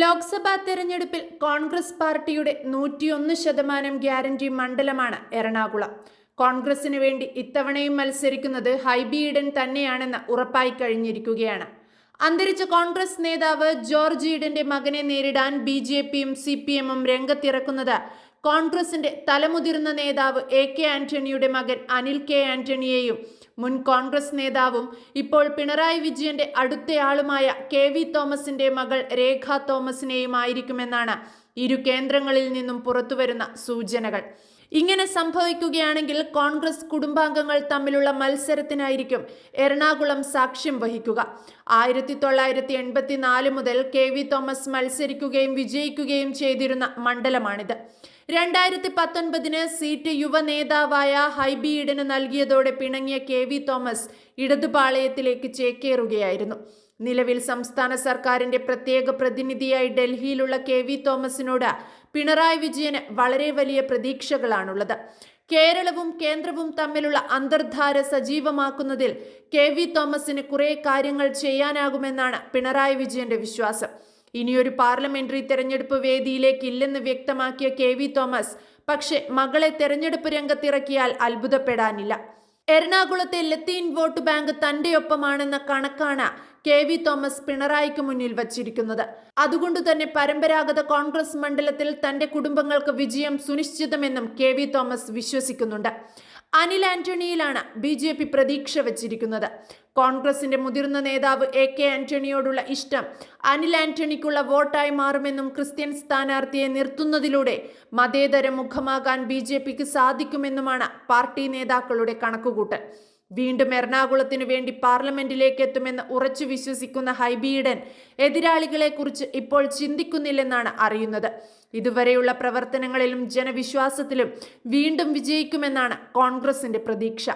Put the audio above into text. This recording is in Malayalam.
ലോക്സഭാ തെരഞ്ഞെടുപ്പിൽ കോൺഗ്രസ് പാർട്ടിയുടെ നൂറ്റിയൊന്ന് ശതമാനം ഗ്യാരണ്ടി മണ്ഡലമാണ് എറണാകുളം. കോൺഗ്രസിന് വേണ്ടി ഇത്തവണയും മത്സരിക്കുന്നത് ഹൈബി ഈഡൻ തന്നെയാണെന്ന് ഉറപ്പായി കഴിഞ്ഞിരിക്കുകയാണ്. അന്തരിച്ച കോൺഗ്രസ് നേതാവ് ജോർജ് ഈഡന്റെ മകനെ നേരിടാൻ ബി ജെ പിയും സി പി എമ്മും രംഗത്തിറക്കുന്നത് കോൺഗ്രസിന്റെ തലമുതിർന്ന നേതാവ് എ കെ ആന്റണിയുടെ മകൻ അനിൽ കെ ആന്റണിയെയും മുൻ കോൺഗ്രസ് നേതാവും ഇപ്പോൾ പിണറായി വിജയന്റെ അടുത്തയാളുമായ കെ വി തോമസിന്റെ മകൾ രേഖ തോമസിനെയുമായിരിക്കുമെന്നാണ് ഇരു കേന്ദ്രങ്ങളിൽ നിന്നും പുറത്തുവരുന്ന സൂചനകൾ. ഇങ്ങനെ സംഭവിക്കുകയാണെങ്കിൽ കോൺഗ്രസ് കുടുംബാംഗങ്ങൾ തമ്മിലുള്ള മത്സരത്തിനായിരിക്കും എറണാകുളം സാക്ഷ്യം വഹിക്കുക. ആയിരത്തി തൊള്ളായിരത്തി എൺപത്തിനാല് മുതൽ കെ വി തോമസ് മത്സരിക്കുകയും വിജയിക്കുകയും ചെയ്തിരുന്ന മണ്ഡലമാണിത്. രണ്ടായിരത്തി പത്തൊൻപതിന് സീറ്റ് യുവ നേതാവായ ഹൈബി നൽകിയതോടെ പിണങ്ങിയ കെ വി തോമസ് ഇടതുപാളയത്തിലേക്ക് ചേക്കേറുകയായിരുന്നു. നിലവിൽ സംസ്ഥാന സർക്കാരിന്റെ പ്രത്യേക പ്രതിനിധിയായി ഡൽഹിയിലുള്ള കെ വി തോമസിനോട് പിണറായി വിജയന് വളരെ വലിയ പ്രതീക്ഷകളാണുള്ളത്. കേരളവും കേന്ദ്രവും തമ്മിലുള്ള അന്തർധാര സജീവമാക്കുന്നതിൽ കെ വി തോമസിന് കുറെ കാര്യങ്ങൾ ചെയ്യാനാകുമെന്നാണ് പിണറായി വിജയന്റെ വിശ്വാസം. ഇനിയൊരു പാർലമെന്ററി തെരഞ്ഞെടുപ്പ് വേദിയിലേക്ക് ഇല്ലെന്ന് വ്യക്തമാക്കിയ കെ വി തോമസ് പക്ഷേ മകളെ തെരഞ്ഞെടുപ്പ് രംഗത്തിറക്കിയാൽ അത്ഭുതപ്പെടാനില്ല. എറണാകുളത്തെ ലത്തീൻ വോട്ട് ബാങ്ക് തന്റെ ഒപ്പമാണെന്ന കണക്കാണ് കെ വി തോമസ് പിണറായിക്ക് മുന്നിൽ വച്ചിരിക്കുന്നത്. അതുകൊണ്ട് തന്നെ പരമ്പരാഗത കോൺഗ്രസ് മണ്ഡലത്തിൽ തന്റെ കുടുംബങ്ങൾക്ക് വിജയം സുനിശ്ചിതമെന്നും കെ വി തോമസ് വിശ്വസിക്കുന്നുണ്ട്. അനിൽ ആന്റണിയിലാണ് ബി ജെ പി പ്രതീക്ഷ വച്ചിരിക്കുന്നത്. കോൺഗ്രസിന്റെ മുതിർന്ന നേതാവ് എ കെ ആന്റണിയോടുള്ള ഇഷ്ടം. അനിൽ ആന്റണിക്കുള്ള വോട്ടായി മാറുമെന്നും ക്രിസ്ത്യൻ സ്ഥാനാർത്ഥിയെ നിർത്തുന്നതിലൂടെ മതേതര മുഖമാകാൻ ബി ജെ പിക്ക് സാധിക്കുമെന്നുമാണ് പാർട്ടി നേതാക്കളുടെ കണക്കുകൂട്ടൽ. വീണ്ടും എറണാകുളത്തിനു വേണ്ടി പാർലമെന്റിലേക്ക് എത്തുമെന്ന് ഉറച്ചു വിശ്വസിക്കുന്ന ഹൈബീഡൻ എതിരാളികളെക്കുറിച്ച് ഇപ്പോൾ ചിന്തിക്കുന്നില്ലെന്നാണ് അറിയുന്നത്. ഇതുവരെയുള്ള പ്രവർത്തനങ്ങളിലും ജനവിശ്വാസത്തിലും വീണ്ടും വിജയിക്കുമെന്നാണ് കോൺഗ്രസിന്റെ പ്രതീക്ഷ.